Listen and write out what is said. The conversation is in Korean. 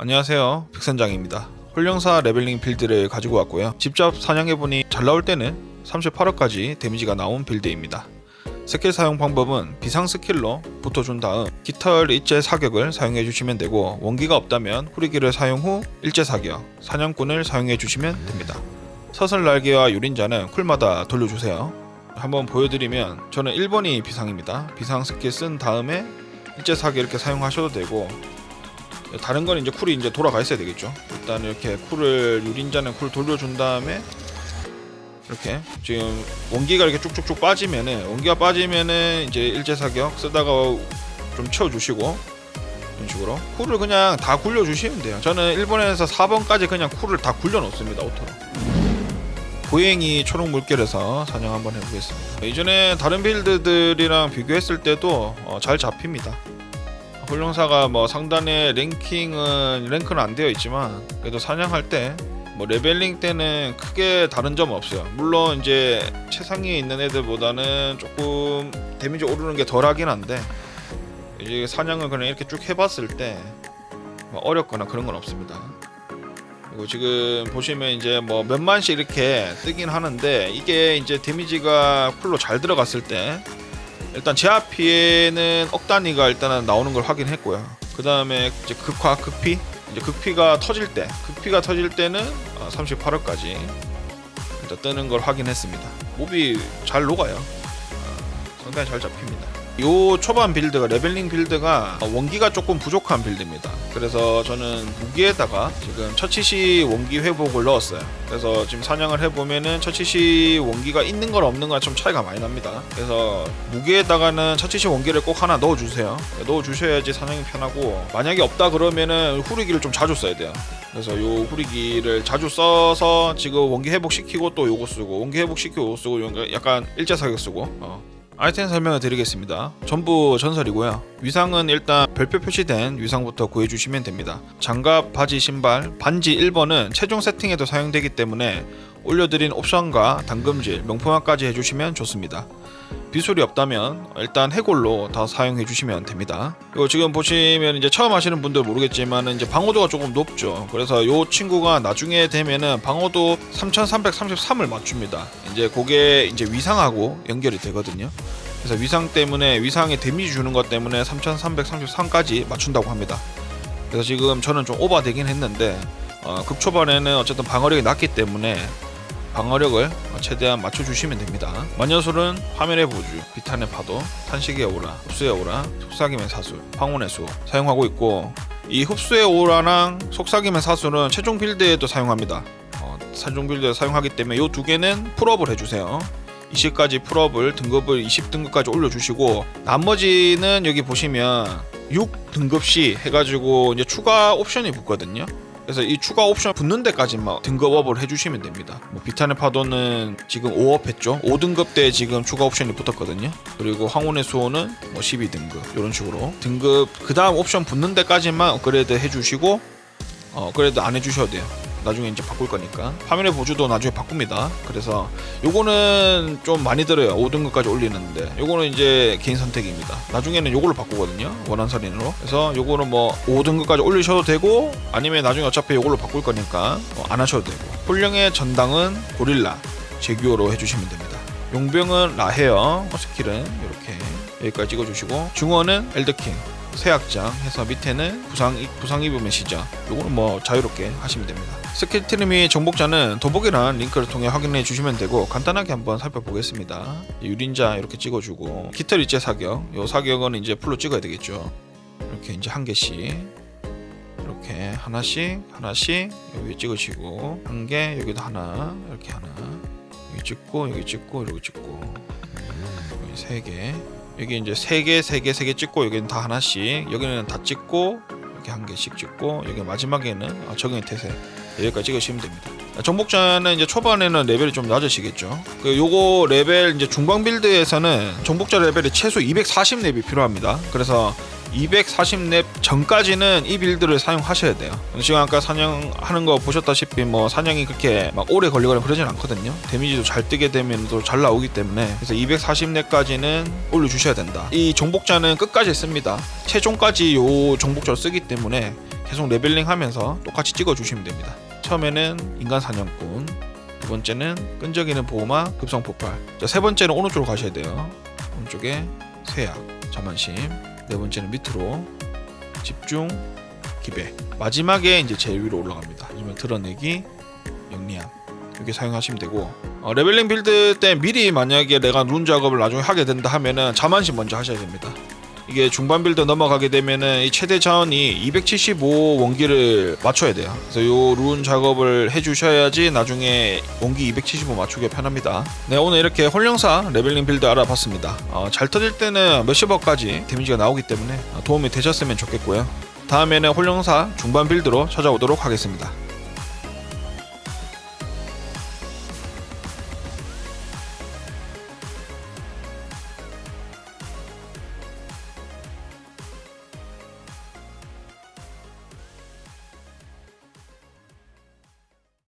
안녕하세요. 백선장입니다. 훈령사 레벨링 빌드를 가지고 왔고요. 직접 사냥해보니 잘 나올 때는 38억까지 데미지가 나온 빌드입니다. 스킬 사용 방법은 비상 스킬로 붙어준 다음 깃털 일제 사격을 사용해 주시면 되고 원기가 없다면 후리기를 사용 후 일제 사격, 사냥꾼을 사용해 주시면 됩니다. 서슬 날개와 유린자는 쿨마다 돌려주세요. 한번 보여드리면 저는 1번이 비상입니다. 비상 스킬 쓴 다음에 일제 사격 이렇게 사용하셔도 되고 다른 건 이제 쿨이 이제 돌아가 있어야 되겠죠. 일단 이렇게 쿨을 유린자는 쿨 돌려준 다음에 이렇게 지금 원기가 이렇게 쭉쭉쭉 빠지면은 원기가 빠지면은 이제 일제 사격 쓰다가 좀 채워주시고 이런 식으로 쿨을 그냥 다 굴려 주시면 돼요. 저는 1번에서 4번까지 그냥 쿨을 다 굴려 놓습니다. 오토로. 고행이 초록 물결에서 사냥 한번 해보겠습니다. 이전에 다른 빌드들이랑 비교했을 때도 어, 잘 잡힙니다. 훈련사가 뭐 상단에 랭킹은 랭크는 안 되어 있지만 그래도 사냥할 때 뭐 레벨링 때는 크게 다른 점 없어요. 물론 이제 최상위에 있는 애들보다는 조금 데미지 오르는 게 덜하긴 한데 이제 사냥을 그냥 이렇게 쭉 해봤을 때뭐 어렵거나 그런 건 없습니다. 그리고 지금 보시면 이제 뭐 몇만씩 이렇게 뜨긴 하는데 이게 이제 데미지가 풀로 잘 들어갔을 때 일단 제압 피해는 억 단위가 일단은 나오는 걸 확인했고요. 그 다음에 이제 극화, 극피, 이제 극피가 터질 때, 극피가 터질 때는 38억까지 일단 뜨는 걸 확인했습니다. 몹이 잘 녹아요. 어, 상당히 잘 잡힙니다. 요 초반 빌드가 레벨링 빌드가 원기가 조금 부족한 빌드입니다. 그래서 저는 무기에다가 지금 처치시 원기 회복을 넣었어요. 그래서 지금 사냥을 해보면은 처치시 원기가 있는 건 없는 건좀 차이가 많이 납니다. 그래서 무기에다가는 처치시 원기를 꼭 하나 넣어주세요. 넣어주셔야지 사냥이 편하고 만약에 없다 그러면은 후리기를 좀 자주 써야 돼요. 그래서 요 후리기를 자주 써서 지금 원기 회복시키고 또 요거 쓰고 원기 회복시키고 요거 쓰고 약간 일자 사격 쓰고 어. 아이템 설명을 드리겠습니다. 전부 전설이고요. 위상은 일단 별표 표시된 위상부터 구해주시면 됩니다. 장갑, 바지, 신발, 반지 1번은 최종 세팅에도 사용되기 때문에 올려드린 옵션과 당금질, 명품화까지 해주시면 좋습니다. 비술이 없다면 일단 해골로 다 사용해 주시면 됩니다. 이거 지금 보시면 이제 처음 하시는 분들 모르겠지만 이제 방어도가 조금 높죠. 그래서 이 친구가 나중에 되면은 방어도 3333을 맞춥니다. 이제 그게 이제 위상하고 연결이 되거든요. 그래서 위상 때문에 위상에 데미지 주는 것 때문에 3333까지 맞춘다고 합니다. 그래서 지금 저는 좀 오버되긴 했는데 어, 극초반에는 어쨌든 방어력이 낮기 때문에 방어력을 최대한 맞춰주시면 됩니다. 마녀술은 화면의 보주, 비탄의 파도, 탄식의 오라, 흡수의 오라, 속삭임의 사술, 황혼의 수 사용하고 있고 이 흡수의 오라랑 속삭임의 사술은 최종 빌드에도 사용합니다. 어, 최종 빌드에 사용하기 때문에 이 두 개는 풀업을 해주세요. 20까지 풀업을 등급을 20등급까지 올려주시고 나머지는 여기 보시면 6등급 시 해가지고 이제 추가 옵션이 붙거든요. 그래서 이 추가 옵션 붙는 데까지만 등급업을 해주시면 됩니다. 뭐 비탄의 파도는 지금 5업 했죠. 5등급 때 지금 추가 옵션이 붙었거든요. 그리고 황혼의 수호는 뭐 12등급 이런 식으로 등급 그 다음 옵션 붙는 데까지만 업그레이드 해주시고 어, 업그레이드 안 해주셔도 돼요. 나중에 이제 바꿀 거니까 화면의 보조도 나중에 바꿉니다. 그래서 요거는 좀 많이 들어요. 5등급까지 올리는데 요거는 이제 개인 선택입니다. 나중에는 요걸로 바꾸거든요. 원한 살인으로. 그래서 요거는 뭐 5등급까지 올리셔도 되고 아니면 나중에 어차피 요걸로 바꿀 거니까 어, 안 하셔도 되고. 훌령의 전당은 고릴라 제규어로 해주시면 됩니다. 용병은 라헤어 스킬은 이렇게 여기까지 찍어주시고 중원은 엘드킹 세약장 해서 밑에는 부상 부상 입으면 시작. 요거는 뭐 자유롭게 하시면 됩니다. 스킬 트림이 정복자는 더보기란 링크를 통해 확인해 주시면 되고 간단하게 한번 살펴보겠습니다. 유린자 이렇게 찍어주고 깃털 일제 사격. 요 사격은 이제 풀로 찍어야 되겠죠. 이렇게 이제 한 개씩 이렇게 하나씩 하나씩 여기 찍으시고 한 개 여기도 하나 이렇게 하나 여기 찍고 여기 찍고 이렇게 찍고 여기 세 개. 여기 이제 세 개, 세 개, 세 개 찍고 여기는 다 하나씩, 여기는 다 찍고 이렇게 한 개씩 찍고 여기 마지막에는 아, 적용의 태세 여기까지 찍으시면 됩니다. 아, 정복자는 이제 초반에는 레벨이 좀 낮으시겠죠. 그 요거 레벨 이제 중방 빌드에서는 정복자 레벨이 최소 240 렙이 필요합니다. 그래서 240렙 전까지는 이 빌드를 사용하셔야 돼요. 지금 아까 사냥하는 거 보셨다시피 뭐 사냥이 그렇게 막 오래 걸리거나 그러진 않거든요. 데미지도 잘 뜨게 되면 또 잘 나오기 때문에 그래서 240렙까지는 올려주셔야 된다. 이 정복자는 끝까지 씁니다. 최종까지 요 정복자를 쓰기 때문에 계속 레벨링 하면서 똑같이 찍어 주시면 됩니다. 처음에는 인간 사냥꾼, 두 번째는 끈적이는 보호마 급성 폭발. 자, 세 번째는 오른쪽으로 가셔야 돼요. 오른쪽에 쇠약, 자만심. 네 번째는 밑으로 집중, 기백. 마지막에 이제 제일 위로 올라갑니다. 아니면 드러내기, 영리함. 이렇게 사용하시면 되고 어, 레벨링 빌드 때 미리 만약에 내가 룬 작업을 나중에 하게 된다 하면은 자만심 먼저 하셔야 됩니다. 이게 중반 빌드 넘어가게 되면은 이 최대 자원이 275 원기를 맞춰야 돼요. 그래서 요 룬 작업을 해주셔야지 나중에 원기 275 맞추기 편합니다. 네 오늘 이렇게 홀령사 레벨링 빌드 알아봤습니다. 어, 잘 터질 때는 몇십억까지 데미지가 나오기 때문에 도움이 되셨으면 좋겠고요. 다음에는 홀령사 중반 빌드로 찾아오도록 하겠습니다.